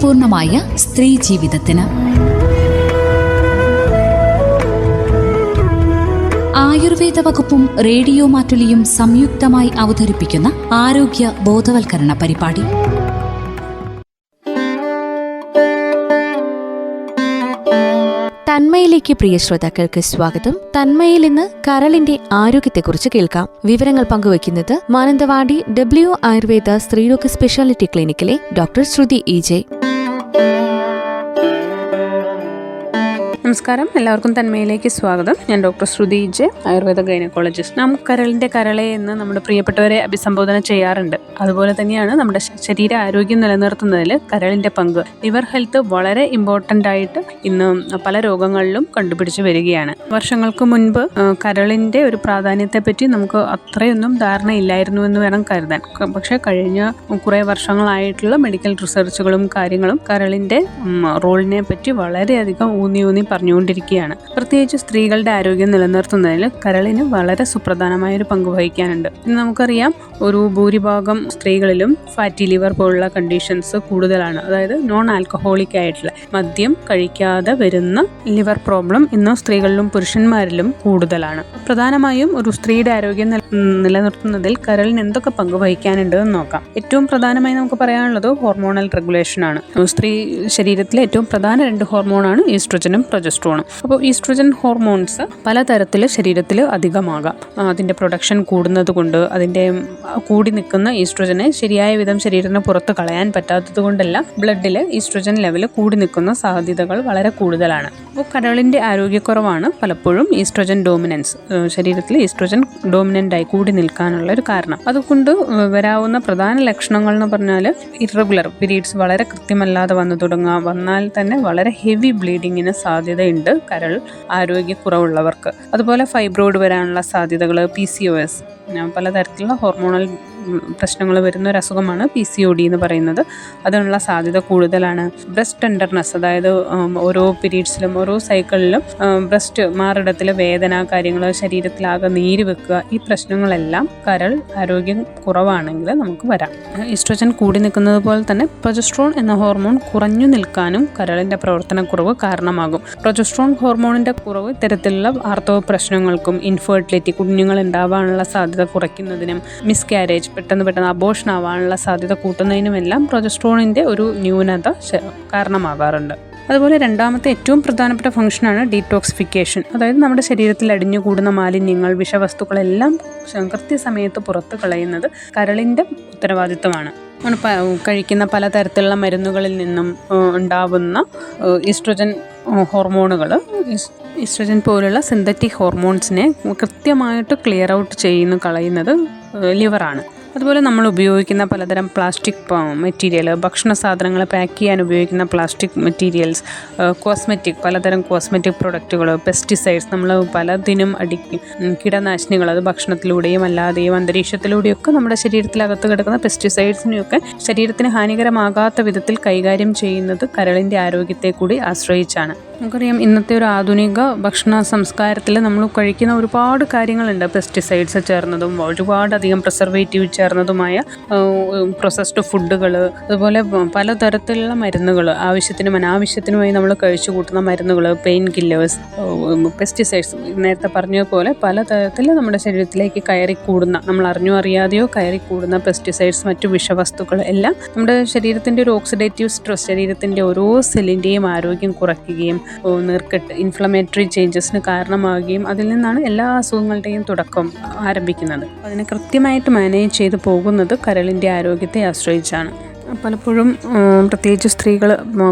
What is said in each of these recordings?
അർത്ഥപൂർണമായ സ്ത്രീ ജീവിതത്തിന്. ആയുർവേദ വകുപ്പും റേഡിയോ മാറ്റുലിയും സംയുക്തമായി അവതരിപ്പിക്കുന്ന ആരോഗ്യ ബോധവൽക്കരണ പരിപാടി. തന്മയിലേക്ക് പ്രിയ ശ്രോതാക്കൾക്ക് സ്വാഗതം. തന്മയിൽ ഇന്ന് കരളിന്റെ ആരോഗ്യത്തെക്കുറിച്ച് കേൾക്കാം. വിവരങ്ങൾ പങ്കുവയ്ക്കുന്നത് മാനന്തവാടി ഡബ്ല്യു ആയുർവേദ സ്ത്രീരോഗ speciality ക്ലിനിക്കിലെ doctor Shruthi E J. Música നമസ്കാരം. എല്ലാവർക്കും തന്മയിലേക്ക് സ്വാഗതം. ഞാൻ doctor Shruthi J Ayurveda gynaecologist. നാം കരളിന്റെ കരളെ എന്ന് നമ്മുടെ പ്രിയപ്പെട്ടവരെ അഭിസംബോധന ചെയ്യാറുണ്ട്. അതുപോലെ തന്നെയാണ് നമ്മുടെ ശരീര ആരോഗ്യം നിലനിർത്തുന്നതിൽ കരളിന്റെ പങ്ക്. ലിവർ ഹെൽത്ത് വളരെ ഇമ്പോർട്ടന്റ് ആയിട്ട് ഇന്ന് പല രോഗങ്ങളിലും കണ്ടുപിടിച്ച് വരികയാണ്. വർഷങ്ങൾക്ക് മുൻപ് കരളിന്റെ ഒരു പ്രാധാന്യത്തെപ്പറ്റി നമുക്ക് അത്രയൊന്നും ധാരണ ഇല്ലായിരുന്നു എന്ന് വേണം കരുതാൻ. പക്ഷെ കഴിഞ്ഞ കുറേ വർഷങ്ങളായിട്ടുള്ള മെഡിക്കൽ റിസർച്ചുകളും കാര്യങ്ങളും കരളിന്റെ റോളിനെ പറ്റി വളരെയധികം ഊന്നി ഊന്നി പറഞ്ഞുകൊണ്ടിരിക്കുകയാണ്. പ്രത്യേകിച്ച് സ്ത്രീകളുടെ ആരോഗ്യം നിലനിർത്തുന്നതിൽ കരളിന് വളരെ സുപ്രധാനമായ ഒരു പങ്ക് വഹിക്കാനുണ്ട്. ഇന്ന് നമുക്കറിയാം ഒരു ഭൂരിഭാഗം സ്ത്രീകളിലും ഫാറ്റി ലിവർ പോലുള്ള കണ്ടീഷൻസ് കൂടുതലാണ്. അതായത് നോൺ ആൽക്കഹോളിക് ആയിട്ടുള്ള. മദ്യം കഴിക്കാതെ വരുന്ന ലിവർ പ്രോബ്ലം ഇന്ന് സ്ത്രീകളിലും പുരുഷന്മാരിലും കൂടുതലാണ്. പ്രധാനമായും ഒരു സ്ത്രീയുടെ ആരോഗ്യം നിലനിർത്തുന്നതിൽ കരളിന് എന്തൊക്കെ പങ്ക് വഹിക്കാനുണ്ട് എന്ന് നോക്കാം. ഏറ്റവും പ്രധാനമായി നമുക്ക് പറയാനുള്ളത് ഹോർമോണൽ റെഗുലേഷൻ ആണ്. സ്ത്രീ ശരീരത്തിലെ ഏറ്റവും പ്രധാന രണ്ട് ഹോർമോണാണ് ഈസ്ട്രജനും പ്രൊജസ്ട്രോണും അപ്പോൾ ഈസ്ട്രജൻ ഹോർമോൺസ് പലതരത്തിൽ ശരീരത്തിൽ അധികമാകാം. അതിന്റെ പ്രൊഡക്ഷൻ കൂടുന്നത് കൊണ്ട് അതിന്റെ കൂടി നിൽക്കുന്ന ഈസ്ട്രജനെ ശരിയായ വിധം ശരീരത്തിന് പുറത്ത് കളയാൻ പറ്റാത്തത് കൊണ്ടല്ല ബ്ലഡിൽ ഈസ്ട്രജൻ ലെവൽ കൂടി നിൽക്കുന്ന സാധ്യതകൾ വളരെ കൂടുതലാണ്. അപ്പോൾ കരളിന്റെ ആരോഗ്യക്കുറവാണ് പലപ്പോഴും ഈസ്ട്രജൻ ഡോമിനൻസ് ശരീരത്തിൽ ഈസ്ട്രജൻ ഡോമിനന്റ് ആയി കൂടി നിൽക്കാനുള്ള ഒരു കാരണം. അതുകൊണ്ട് വരാവുന്ന പ്രധാന ലക്ഷണങ്ങൾ എന്ന് പറഞ്ഞാൽ ഇറഗുലർ പീരീഡ്സ് വളരെ കൃത്യമല്ലാതെ വന്നു തുടങ്ങുക. വന്നാൽ തന്നെ വളരെ ഹെവി ബ്ലീഡിങ്ങിന് സാധ്യതയുണ്ട് കരൾ ആരോഗ്യക്കുറവുള്ളവർക്ക്. അതുപോലെ ഫൈബ്രോയിഡ് വരാനുള്ള സാധ്യതകൾ പി സി ഒ എസ് പലതരത്തിലുള്ള ഹോർമോണൽ പ്രശ്നങ്ങൾ വരുന്ന ഒരു അസുഖമാണ് പി സി ഒ ഡി എന്ന് പറയുന്നത്. അതിനുള്ള സാധ്യത കൂടുതലാണ്. ബ്രസ്റ്റ് ടെൻഡർനെസ് അതായത് ഓരോ പീരീഡ്സിലും ഓരോ സൈക്കിളിലും ബ്രസ്റ്റ് മാറിടത്തിൽ വേദന കാര്യങ്ങൾ ശരീരത്തിലാകെ നീര് വെക്കുക ഈ പ്രശ്നങ്ങളെല്ലാം കരൾ ആരോഗ്യം കുറവാണെങ്കിൽ നമുക്ക് വരാം. ഈസ്ട്രോജൻ കൂടി നിൽക്കുന്നത് പോലെ തന്നെ പ്രൊജസ്ട്രോൺ എന്ന ഹോർമോൺ കുറഞ്ഞു നിൽക്കാനും കരളിന്റെ പ്രവർത്തനക്കുറവ് കാരണമാകും. പ്രൊജസ്ട്രോൺ ഹോർമോണിന്റെ കുറവ് ഇത്തരത്തിലുള്ള ആർത്തവ പ്രശ്നങ്ങൾക്കും ഇൻഫെർട്ടിലിറ്റി കുഞ്ഞുങ്ങൾ ഉണ്ടാവാനുള്ള സാധ്യത കുറയ്ക്കുന്നതിനും മിസ്കാരേജ് പെട്ടെന്ന് പെട്ടെന്ന് അബോഷൻ ആവാനുള്ള സാധ്യത കൂട്ടുന്നതിനുമെല്ലാം പ്രൊജസ്ട്രോണിന്റെ ഒരു ന്യൂനത കാരണമാകാറുണ്ട്. അതുപോലെ രണ്ടാമത്തെ ഏറ്റവും പ്രധാനപ്പെട്ട ഫംഗ്ഷനാണ് ഡീറ്റോക്സിഫിക്കേഷൻ അതായത് നമ്മുടെ ശരീരത്തിൽ അടിഞ്ഞുകൂടുന്ന മാലിന്യങ്ങൾ വിഷവസ്തുക്കളെല്ലാം കൃത്യസമയത്ത് പുറത്ത് കളയുന്നത് കരളിന്റെ ഉത്തരവാദിത്തമാണ് കഴിക്കുന്ന പലതരത്തിലുള്ള മരുന്നുകളിൽ നിന്നും ഉണ്ടാവുന്ന ഈസ്ട്രോജൻ ഹോർമോണുകൾ ഈസ്ട്രജൻ പോലുള്ള സിന്തറ്റിക് ഹോർമോൺസിനെ കൃത്യമായിട്ട് ക്ലിയർ ഔട്ട് ചെയ്യുന്നു കളയുന്നത് ലിവറാണ്. അതുപോലെ നമ്മൾ ഉപയോഗിക്കുന്ന പലതരം പ്ലാസ്റ്റിക് മെറ്റീരിയൽ ഭക്ഷണ സാധനങ്ങൾ പാക്ക് ചെയ്യാൻ ഉപയോഗിക്കുന്ന പ്ലാസ്റ്റിക് മെറ്റീരിയൽസ് കോസ്മെറ്റിക് പലതരം കോസ്മെറ്റിക് പ്രൊഡക്റ്റുകൾ പെസ്റ്റിസൈഡ്സ് നമ്മൾ പലതിനും അടിക്കും കീടനാശിനികൾ അത് ഭക്ഷണത്തിലൂടെയും അല്ലാതെയും അന്തരീക്ഷത്തിലൂടെയൊക്കെ നമ്മുടെ ശരീരത്തിലകത്ത് കിടക്കുന്ന പെസ്റ്റിസൈഡ്സിനെയൊക്കെ ശരീരത്തിന് ഹാനികരമാകാത്ത വിധത്തിൽ കൈകാര്യം ചെയ്യുന്നത് കരളിന്റെ ആരോഗ്യത്തെ കൂടി ആശ്രയിച്ചാണ്. നമുക്കറിയാം ഇന്നത്തെ ഒരു ആധുനിക ഭക്ഷണ സംസ്കാരത്തിൽ നമ്മൾ കഴിക്കുന്ന ഒരുപാട് കാര്യങ്ങളുണ്ട്. പെസ്റ്റിസൈഡ്സ് ചേർന്നതും ഒരുപാടധികം പ്രിസർവേറ്റീവ് ചേർന്നതുമായ പ്രൊസസ്ഡ് ഫുഡുകൾ അതുപോലെ പലതരത്തിലുള്ള മരുന്നുകൾ ആവശ്യത്തിനും അനാവശ്യത്തിനുമായി നമ്മൾ കഴിച്ചു കൂട്ടുന്ന മരുന്നുകൾ പെയിൻ കില്ലേഴ്സ് പെസ്റ്റിസൈഡ്സ് നേരത്തെ പറഞ്ഞതുപോലെ പലതരത്തിൽ നമ്മുടെ ശരീരത്തിലേക്ക് കയറി കൂടുന്ന നമ്മൾ അറിഞ്ഞോ അറിയാതെയോ കയറി കൂടുന്ന പെസ്റ്റിസൈഡ്സ് മറ്റു വിഷവസ്തുക്കൾ എല്ലാം നമ്മുടെ ശരീരത്തിന്റെ ഒരു ഓക്സിഡേറ്റീവ് സ്ട്രെസ് ശരീരത്തിന്റെ ഓരോ സെല്ലിന്റെയും ആരോഗ്യം കുറയ്ക്കുകയും നീർക്കെട്ട് ഇൻഫ്ലമേറ്ററി ചേഞ്ചസിന് കാരണമാവുകയും അതിൽ നിന്നാണ് എല്ലാ അസുഖങ്ങളുടെയും തുടക്കം ആരംഭിക്കുന്നത്. അതിനെ കൃത്യമായിട്ട് മാനേജ് ചെയ്ത് പോകുന്നത് കരളിന്റെ ആരോഗ്യത്തെ ആശ്രയിച്ചാണ്. പലപ്പോഴും പ്രത്യേകിച്ച് സ്ത്രീകൾ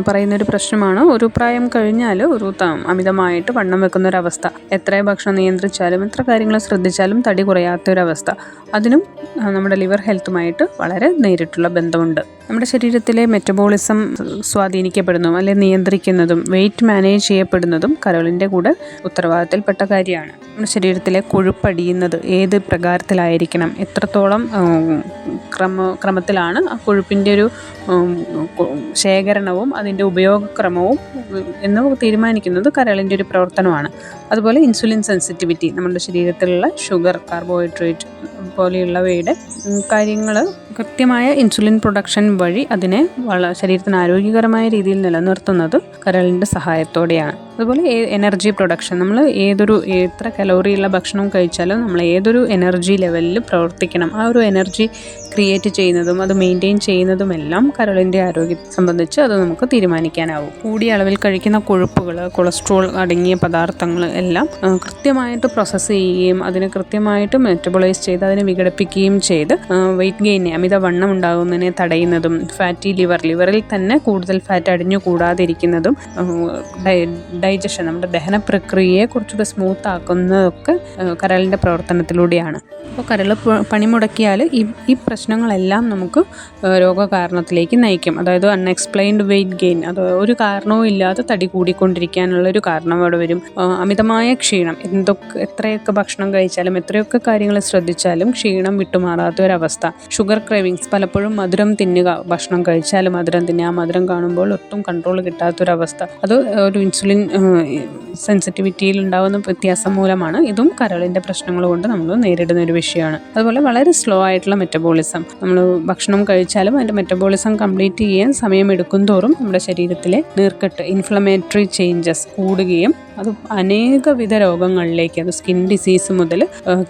പറയുന്നൊരു പ്രശ്നമാണ് ഒരു പ്രായം കഴിഞ്ഞാൽ ഒരു അമിതമായിട്ട് വണ്ണം വെക്കുന്ന ഒരു അവസ്ഥ എത്ര ഭക്ഷണം നിയന്ത്രിച്ചാലും എത്ര കാര്യങ്ങൾ ശ്രദ്ധിച്ചാലും തടി കുറയാത്ത ഒരവസ്ഥ അതിനും നമ്മുടെ ലിവർ ഹെൽത്തുമായിട്ട് വളരെ നേരിട്ടുള്ള ബന്ധമുണ്ട്. നമ്മുടെ ശരീരത്തിലെ മെറ്റബോളിസം സ്വാധീനിക്കപ്പെടുന്നതും അല്ലെ നിയന്ത്രിക്കുന്നതും വെയിറ്റ് മാനേജ് ചെയ്യപ്പെടുന്നതും കരോളിന്റെ കൂടെ ഉത്തരവാദിത്തത്തിൽപ്പെട്ട കാര്യമാണ്. നമ്മുടെ ശരീരത്തിലെ കൊഴുപ്പടിയുന്നത് ഏത് പ്രകാരത്തിലായിരിക്കണം? എത്രത്തോളം ക്രമ ക്രമത്തിലാണ് ആ കൊഴുപ്പിന്റെ ഒരു ശേഖരണവും അതിന്റെ ഉപയോഗക്രമവും എന്ന് തീരുമാനിക്കുന്നത് കരളിന്റെ ഒരു പ്രവർത്തനമാണ്. അതുപോലെ ഇൻസുലിൻ സെൻസിറ്റിവിറ്റി നമ്മുടെ ശരീരത്തിലുള്ള ഷുഗർ കാർബോഹൈഡ്രേറ്റ് പോലെയുള്ളവയുടെ കാര്യങ്ങൾ കൃത്യമായ ഇൻസുലിൻ പ്രൊഡക്ഷൻ വഴി അതിനെ വള ശരീരത്തിന് ആരോഗ്യകരമായ രീതിയിൽ നിലനിർത്തുന്നത് കരളിന്റെ സഹായത്തോടെയാണ്. അതുപോലെ എനർജി പ്രൊഡക്ഷൻ നമ്മൾ ഏതൊരു എത്ര കലോറിയുള്ള ഭക്ഷണവും കഴിച്ചാലും നമ്മൾ ഏതൊരു എനർജി ലെവലിൽ പ്രവർത്തിക്കണം. ആ ഒരു എനർജി ക്രിയേറ്റ് ചെയ്യുന്നതും അത് മെയിന്റെയിൻ ചെയ്യുന്നതുമെല്ലാം കരളിന്റെ ആരോഗ്യത്തെ സംബന്ധിച്ച് അത് നമുക്ക് തീരുമാനിക്കാനാവും. കൂടിയ അളവിൽ കഴിക്കുന്ന കൊഴുപ്പുകൾ കൊളസ്ട്രോൾ അടങ്ങിയ പദാർത്ഥങ്ങൾ എല്ലാം കൃത്യമായിട്ട് പ്രോസസ്സ് ചെയ്യുകയും അതിനെ കൃത്യമായിട്ട് മെറ്റബോളൈസ് ചെയ്ത് അതിനെ വിഘടിപ്പിക്കുകയും ചെയ്ത് വെയിറ്റ് ഗെയിനെ അമിതവണ്ണം ഉണ്ടാകുന്നതിനെ തടയുന്നതും ഫാറ്റി ലിവർ ലിവറിൽ തന്നെ കൂടുതൽ ഫാറ്റ് അടിഞ്ഞു കൂടാതിരിക്കുന്നതും ഡൈജഷൻ നമ്മുടെ ദഹന പ്രക്രിയയെ കുറച്ചുകൂടെ സ്മൂത്ത് ആക്കുന്നതൊക്കെ കരളിന്റെ പ്രവർത്തനത്തിലൂടെയാണ്. അപ്പോൾ കരൾ പണിമുടക്കിയാൽ ഈ ഈ പ്രശ്നങ്ങളെല്ലാം നമുക്ക് രോഗകാരണത്തിലേക്ക് നയിക്കും. അതായത് അൺഎക്സ്പ്ലെയിൻഡ് വെയിറ്റ് ഗെയിൻ അത് ഒരു കാരണവും ഇല്ലാതെ തടി കൂടിക്കൊണ്ടിരിക്കാനുള്ള ഒരു കാരണം അവിടെ വരും. അമിതമായ ക്ഷീണം എന്തൊക്കെ എത്രയൊക്കെ ഭക്ഷണം കഴിച്ചാലും എത്രയൊക്കെ കാര്യങ്ങൾ ശ്രദ്ധിച്ചാലും ക്ഷീണം വിട്ടുമാറാത്ത ഒരവസ്ഥ ഷുഗർ ക്രേവിങ്സ് പലപ്പോഴും മധുരം തിന്നുക ഭക്ഷണം കഴിച്ചാലും മധുരം തിന്നുക മധുരം കാണുമ്പോൾ ഒട്ടും കൺട്രോൾ കിട്ടാത്തൊരവസ്ഥ. അത് ഒരു ഇൻസുലിൻ സെൻസിറ്റിവിറ്റിയിൽ ഉണ്ടാകുന്ന വ്യത്യാസം മൂലമാണ് ഇതും കരളിന്റെ പ്രശ്നങ്ങൾ കൊണ്ട് നമ്മൾ നേരിടുന്ന ഒരു വിഷയമാണ്. അതുപോലെ വളരെ സ്ലോ ആയിട്ടുള്ള മെറ്റബോളിസം നമ്മൾ ഭക്ഷണം കഴിച്ചാലും അതിന്റെ മെറ്റബോളിസം കംപ്ലീറ്റ് ചെയ്യാൻ സമയമെടുക്കും തോറും നമ്മുടെ ശരീരത്തിലെ നീർക്കെട്ട് ഇൻഫ്ലമേറ്ററി ചേഞ്ചസ് കൂടുകയും അത് അനേകവിധ രോഗങ്ങളിലേക്ക് അത് സ്കിൻ ഡിസീസ് മുതൽ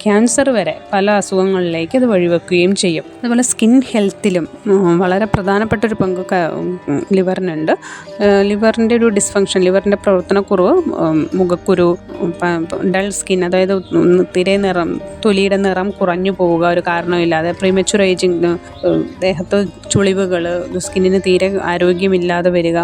ക്യാൻസർ വരെ പല അസുഖങ്ങളിലേക്ക് അത് വഴിവെക്കുകയും ചെയ്യും. അതുപോലെ സ്കിൻ ഹെൽത്തിലും വളരെ പ്രധാനപ്പെട്ട ഒരു പങ്ക് ലിവറിനുണ്ട്. ലിവറിന്റെ ഒരു ഡിസ്ഫങ്ഷൻ ലിവറിന്റെ പ്രവർത്തനക്കുറവ് മുഖക്കുരു ഡൾ സ്കിൻ അതായത് തിരെ നിറം തൊലിയുടെ നിറം കുറഞ്ഞു പോവുക ഒരു കാരണമില്ലാതെ പ്രീമച്ചുർ ഏജിങ് ദേഹത്ത് ചുളിവുകൾ സ്കിന്നിന് തീരെ ആരോഗ്യമില്ലാതെ വരിക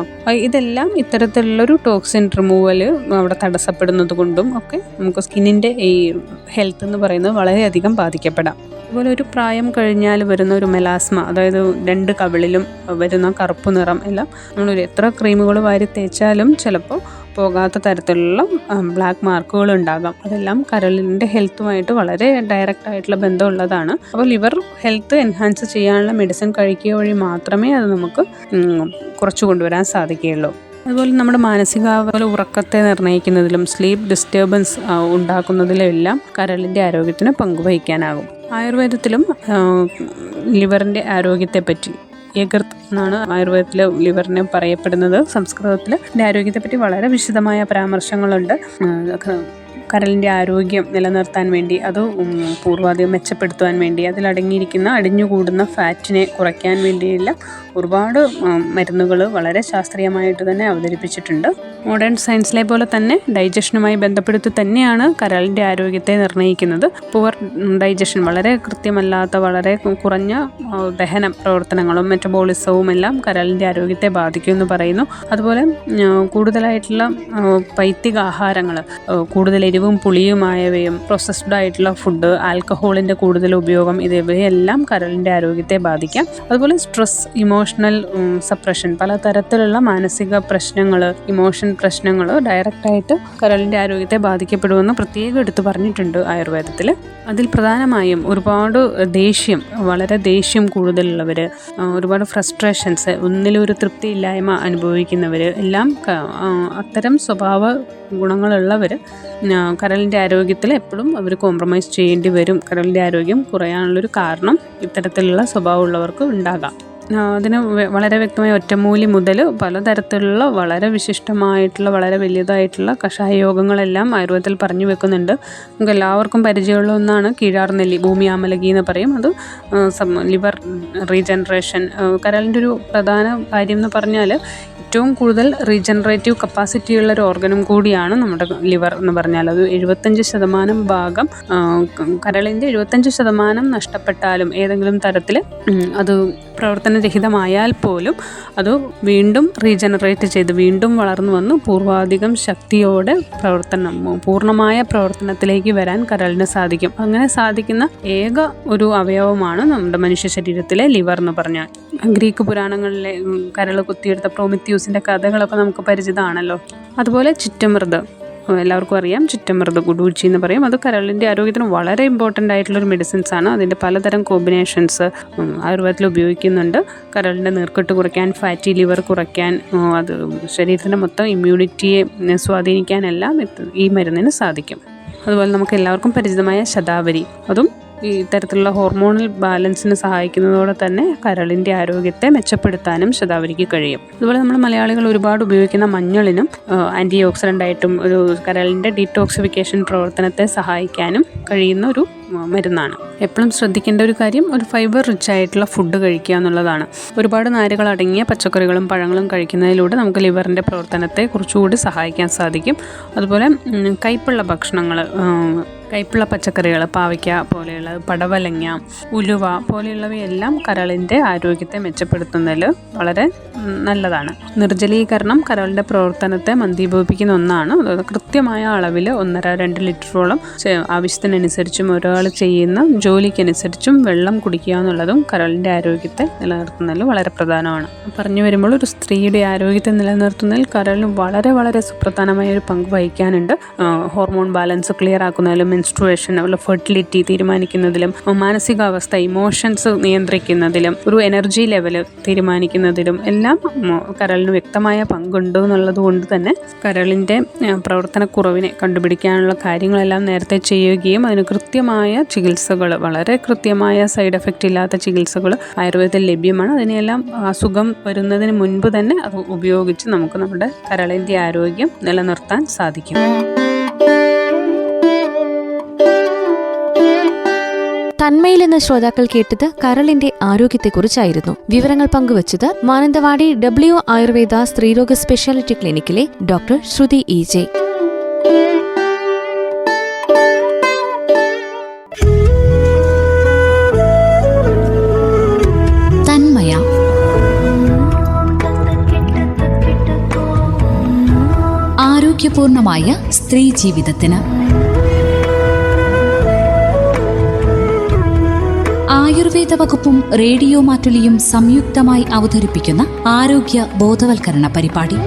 ഇതെല്ലാം ഇത്തരത്തിലുള്ളൊരു ടോക്സിൻ റിമൂവൽ അവിടെ തടസ്സപ്പെടുന്നത് കൊണ്ടും ഒക്കെ നമുക്ക് സ്കിന്നിന്റെ ഈ ഹെൽത്ത് എന്ന് പറയുന്നത് വളരെയധികം ബാധിക്കപ്പെടാം. അതുപോലെ ഒരു പ്രായം കഴിഞ്ഞാൽ വരുന്ന ഒരു മെലാസ്മ അതായത് രണ്ട് കവിളിലും വരുന്ന കറുപ്പ് നിറം എല്ലാം നമ്മളൊരു എത്ര ക്രീമുകൾ വാരി തേച്ചാലും ചിലപ്പോൾ പോകാത്ത തരത്തിലുള്ള ബ്ലാക്ക് മാർക്കുകൾ ഉണ്ടാകാം. അതെല്ലാം കരളിന്റെ ഹെൽത്തുമായിട്ട് വളരെ ഡയറക്റ്റ് ആയിട്ടുള്ള ബന്ധമുള്ളതാണ്. അപ്പോൾ ലിവർ ഹെൽത്ത് എൻഹാൻസ് ചെയ്യാനുള്ള മെഡിസിൻ കഴിക്കുക വഴി മാത്രമേ അത് നമുക്ക് കുറച്ചു കൊണ്ടുവരാൻ സാധിക്കുകയുള്ളൂ. അതുപോലെ നമ്മുടെ മാനസിക അതുപോലെ ഉറക്കത്തെ നിർണയിക്കുന്നതിലും സ്ലീപ്പ് ഡിസ്റ്റർബൻസ് ഉണ്ടാക്കുന്നതിലും എല്ലാം കരളിന്റെ ആരോഗ്യത്തിന് പങ്കുവഹിക്കാനാകും. ആയുർവേദത്തിലും ലിവറിന്റെ ആരോഗ്യത്തെപ്പറ്റി ഏകർത്ത് എന്നാണ് ആയുർവേദത്തിൽ ലിവറിനെ പറയപ്പെടുന്നത്. സംസ്കൃതത്തിൽ ആരോഗ്യത്തെപ്പറ്റി വളരെ വിശദമായ പരാമർശങ്ങളുണ്ട്. കരളിന്റെ ആരോഗ്യം നിലനിർത്താൻ വേണ്ടി അത് പൂർവാധികം മെച്ചപ്പെടുത്തുവാൻ വേണ്ടി അതിലടങ്ങിയിരിക്കുന്ന അടിഞ്ഞുകൂടുന്ന ഫാറ്റിനെ കുറയ്ക്കാൻ വേണ്ടിയുള്ള ഒരുപാട് മരുന്നുകൾ വളരെ ശാസ്ത്രീയമായിട്ട് തന്നെ അവതരിപ്പിച്ചിട്ടുണ്ട്. മോഡേൺ സയൻസിലെ പോലെ തന്നെ ഡൈജഷനുമായി ബന്ധപ്പെടുത്തി തന്നെയാണ് കരളിന്റെ ആരോഗ്യത്തെ നിർണയിക്കുന്നത് പുവർ ഡൈജഷൻ വളരെ കൃത്യമല്ലാത്ത വളരെ കുറഞ്ഞ ദഹന പ്രവർത്തനങ്ങളും മെറ്റബോളിസവും എല്ലാം കരളിന്റെ ആരോഗ്യത്തെ ബാധിക്കുമെന്ന് പറയുന്നു. അതുപോലെ കൂടുതലായിട്ടുള്ള പൈത്തിക ആഹാരങ്ങൾ കൂടുതൽ എരിവും പുളിയുമായവയും പ്രോസസ്ഡ് ആയിട്ടുള്ള ഫുഡ് ആൽക്കഹോളിന്റെ കൂടുതൽ ഉപയോഗം ഇതിവയെല്ലാം കരളിന്റെ ആരോഗ്യത്തെ ബാധിക്കാം. അതുപോലെ സ്ട്രെസ് ഇമോഷണൽ സപ്രഷൻ പലതരത്തിലുള്ള മാനസിക പ്രശ്നങ്ങൾ ഇമോഷൻ പ്രശ്നങ്ങൾ ഡയറക്റ്റായിട്ട് കരളിന്റെ ആരോഗ്യത്തെ ബാധിക്കപ്പെടുമെന്ന് പ്രത്യേകം എടുത്തു പറഞ്ഞിട്ടുണ്ട് ആയുർവേദത്തിൽ. അതിൽ പ്രധാനമായും ഒരുപാട് ദേഷ്യം വളരെ ദേഷ്യം കൂടുതലുള്ളവർ ഒരുപാട് ഫ്രസ്ട്രേഷൻസ് ഒന്നിലൊരു തൃപ്തിയില്ലായ്മ അനുഭവിക്കുന്നവർ എല്ലാം അത്തരം സ്വഭാവ ഗുണങ്ങളുള്ളവർ കരളിന്റെ ആരോഗ്യത്തിൽ എപ്പോഴും അവർ കോംപ്രമൈസ് ചെയ്യേണ്ടി വരും. കരളിന്റെ ആരോഗ്യം കുറയാനുള്ളൊരു കാരണം ഇത്തരത്തിലുള്ള സ്വഭാവമുള്ളവർക്ക് ഉണ്ടാകാം. അതിന് വളരെ വ്യക്തമായ ഒറ്റമൂലി മുതൽ പലതരത്തിലുള്ള വളരെ വിശിഷ്ടമായിട്ടുള്ള വളരെ വലിയതായിട്ടുള്ള കഷായ യോഗങ്ങളെല്ലാം ആയുർവേദത്തിൽ പറഞ്ഞു വെക്കുന്നുണ്ട്. നമുക്ക് എല്ലാവർക്കും പരിചയമുള്ള ഒന്നാണ് കീഴാർനെല്ലി ഭൂമി ആമലകി എന്ന് പറയും. അത് ലിവർ റീജനറേഷൻ കരളിന്റെ ഒരു പ്രധാന കാര്യം എന്ന് പറഞ്ഞാൽ ഏറ്റവും കൂടുതൽ റീജനറേറ്റീവ് കപ്പാസിറ്റി ഉള്ള ഒരു ഓർഗനും കൂടിയാണ് നമ്മുടെ ലിവർ എന്ന് പറഞ്ഞാൽ അത് എഴുപത്തഞ്ച് ശതമാനം ഭാഗം കരളിന്റെ എഴുപത്തഞ്ച് ശതമാനം നഷ്ടപ്പെട്ടാലും ഏതെങ്കിലും തരത്തിൽ അത് പ്രവർത്തനരഹിതമായാൽ പോലും അത് വീണ്ടും റീജനറേറ്റ് ചെയ്ത് വീണ്ടും വളർന്നു വന്ന്. പൂർവാധികം ശക്തിയോടെ പ്രവർത്തനം പൂർണമായ പ്രവർത്തനത്തിലേക്ക് വരാൻ കരളിന് സാധിക്കും. അങ്ങനെ സാധിക്കുന്ന ഏക ഒരു അവയവമാണ് നമ്മുടെ മനുഷ്യ ശരീരത്തിലെ ലിവർ എന്ന് പറഞ്ഞാൽ. ഗ്രീക്ക് പുരാണങ്ങളിലെ കരൾ കുത്തിയെടുത്ത പ്രോമിത്യൂസിന്റെ കഥകളൊക്കെ നമുക്ക് പരിചിതമാണല്ലോ. അതുപോലെ ചുറ്റമൃത്. എല്ലാവർക്കും അറിയാം. ചുറ്റമൃത ഗുഡൂച്ചി എന്ന് പറയും. അത് കരളിന്റെ ആരോഗ്യത്തിന് വളരെ ഇമ്പോർട്ടന്റ് ആയിട്ടുള്ളൊരു മെഡിസിൻസ് ആണ്. അതിന്റെ പലതരം കോമ്പിനേഷൻസ് ആയുർവേദത്തിൽ ഉപയോഗിക്കുന്നുണ്ട്. കരളിന്റെ നീർക്കെട്ട് കുറയ്ക്കാൻ ഫാറ്റി ലിവർ കുറയ്ക്കാൻ അത് ശരീരത്തിന്റെ മൊത്തം ഇമ്മ്യൂണിറ്റിയെ സ്വാധീനിക്കാനെല്ലാം ഈ മരുന്നിന് സാധിക്കും. അതുപോലെ നമുക്ക് എല്ലാവർക്കും പരിചിതമായ ശതാവരി. അതും ഈ തരത്തിലുള്ള ഹോർമോണൽ ബാലൻസിന് സഹായിക്കുന്നതോടെ തന്നെ കരളിന്റെ ആരോഗ്യത്തെ മെച്ചപ്പെടുത്താനും ശതാവരിക്ക് കഴിയും. അതുപോലെ നമ്മൾ മലയാളികൾ ഒരുപാട് ഉപയോഗിക്കുന്ന മഞ്ഞളിനും ആന്റി ഓക്സിഡന്റ് ആയിട്ടും ഒരു കരളിന്റെ ഡീറ്റോക്സിഫിക്കേഷൻ പ്രവർത്തനത്തെ സഹായിക്കാനും കഴിയുന്ന ഒരു മരുന്നാണ്. എപ്പോഴും ശ്രദ്ധിക്കേണ്ട ഒരു കാര്യം ഒരു ഫൈബർ റിച്ച് ആയിട്ടുള്ള ഫുഡ് കഴിക്കുക എന്നുള്ളതാണ്. ഒരുപാട് നാരുകൾ അടങ്ങിയ പച്ചക്കറികളും പഴങ്ങളും കഴിക്കുന്നതിലൂടെ നമുക്ക് ലിവറിന്റെ പ്രവർത്തനത്തെ കുറച്ചുകൂടി സഹായിക്കാൻ സാധിക്കും. അതുപോലെ കൈപ്പുള്ള ഭക്ഷണങ്ങൾ കയ്പുള്ള പച്ചക്കറികൾ പാവയ്ക്ക പോലെയുള്ള പടവലങ്ങ ഉലുവ പോലെയുള്ളവയെല്ലാം കരളിന്റെ ആരോഗ്യത്തെ മെച്ചപ്പെടുത്തുന്നതിൽ വളരെ നല്ലതാണ്. നിർജലീകരണം കരളിന്റെ പ്രവർത്തനത്തെ മന്ദീഭവിപ്പിക്കുന്ന ഒന്നാണ്. കൃത്യമായ അളവിൽ ഒന്നര രണ്ട് ലിറ്ററോളം ആവശ്യത്തിനനുസരിച്ചും ഒരാൾ ചെയ്യുന്ന ജോലിക്കനുസരിച്ചും വെള്ളം കുടിക്കുക എന്നുള്ളതും കരളിന്റെ ആരോഗ്യത്തെ നിലനിർത്തുന്നതിൽ വളരെ പ്രധാനമാണ്. പറഞ്ഞു വരുമ്പോൾ ഒരു സ്ത്രീയുടെ ആരോഗ്യത്തെ നിലനിർത്തുന്നതിൽ കരളിന് വളരെ വളരെ സുപ്രധാനമായ ഒരു പങ്ക് വഹിക്കാനുണ്ട്. ഹോർമോൺ ബാലൻസ് ക്ലിയർ ആക്കുന്നതിലും മെൻസ്ട്രുവേഷൻ അവരുടെ ഫെർട്ടിലിറ്റി തീരുമാനിക്കുന്നതിലും മാനസികാവസ്ഥ ഇമോഷൻസ് നിയന്ത്രിക്കുന്നതിലും ഒരു എനർജി ലെവൽ തീരുമാനിക്കുന്നതിലും എല്ലാം കരളിന് വ്യക്തമായ പങ്കുണ്ട് എന്നുള്ളത് കൊണ്ട് തന്നെ കരളിന്റെ പ്രവർത്തനക്കുറവിനെ കണ്ടുപിടിക്കാനുള്ള കാര്യങ്ങളെല്ലാം നേരത്തെ ചെയ്യുകയും അതിന് കൃത്യമായ ചികിത്സകൾ വളരെ കൃത്യമായ സൈഡ് എഫക്റ്റ് ഇല്ലാത്ത ചികിത്സകൾ ആയുർവേദത്തിൽ ലഭ്യമാണ്. അതിനെല്ലാം അസുഖം വരുന്നതിന് മുൻപ് തന്നെ അത് ഉപയോഗിച്ച് നമുക്ക് നമ്മുടെ കരളിന്റെ ആരോഗ്യം നിലനിർത്താൻ സാധിക്കും. തന്മയിൽ എന്ന ശ്രോതാക്കൾ കേട്ടത് കരളിന്റെ ആരോഗ്യത്തെക്കുറിച്ചായിരുന്നു. വിവരങ്ങൾ പങ്കുവച്ചത് മാനന്തവാടി ഡബ്ല്യു ആയുർവേദ സ്ത്രീരോഗ സ്പെഷ്യാലിറ്റി ക്ലിനിക്കിലെ ഡോക്ടർ ശ്രുതി ഇ ജെ. ആരോഗ്യപൂർണമായ സ്ത്രീ ജീവിതത്തിന്. ആയുർവേദ വകുപ്പും റേഡിയോ മാറ്റുലിയും സംയുക്തമായി അവതരിപ്പിക്കുന്ന ആരോഗ്യ ബോധവൽക്കരണ പരിപാടി.